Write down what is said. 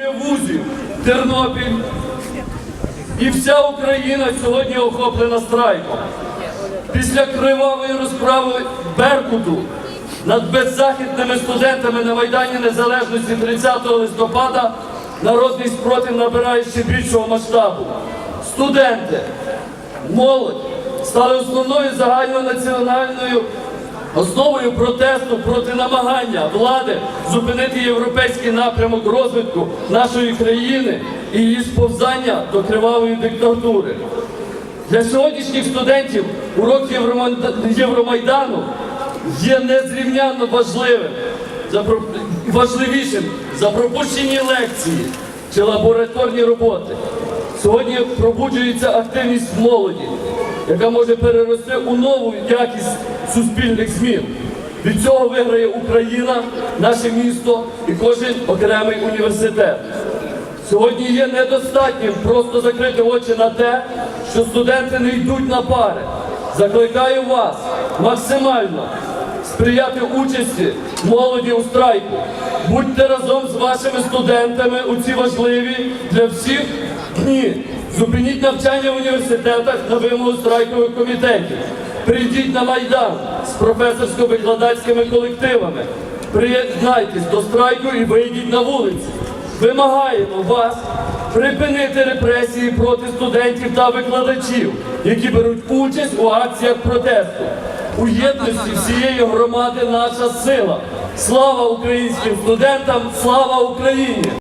вузів, Тернопіль і вся Україна сьогодні охоплена страйком. Після кривавої розправи Беркуту над беззахитними студентами на Майдані Незалежності 30 листопада народний спротив набирає ще більшого масштабу. Студенти, молодь стали основною загальнонаціональною основою протесту проти намагання влади зупинити європейський напрямок розвитку нашої країни і її сповзання до кривавої диктатури. Для сьогоднішніх студентів урок Євромайдану є незрівнянно важливим, важливішим за пропущені лекції чи лабораторні роботи. Сьогодні пробуджується активність молоді, яка може перерости у нову якість суспільних змін. Від цього виграє Україна, наше місто і кожен окремий університет. Сьогодні є недостатнім просто закрити очі на те, що студенти не йдуть на пари. Закликаю вас максимально сприяти участі молоді у страйку. Будьте разом з вашими студентами у ці важливі для всіх дні. Зупиніть навчання в університетах на вимогу страйкових комітетів. Прийдіть на Майдан з професорсько-викладацькими колективами. Приєднайтесь до страйку і вийдіть на вулиці. Вимагаємо вас припинити репресії проти студентів та викладачів, які беруть участь у акціях протесту. У єдності всієї громади наша сила. Слава українським студентам! Слава Україні!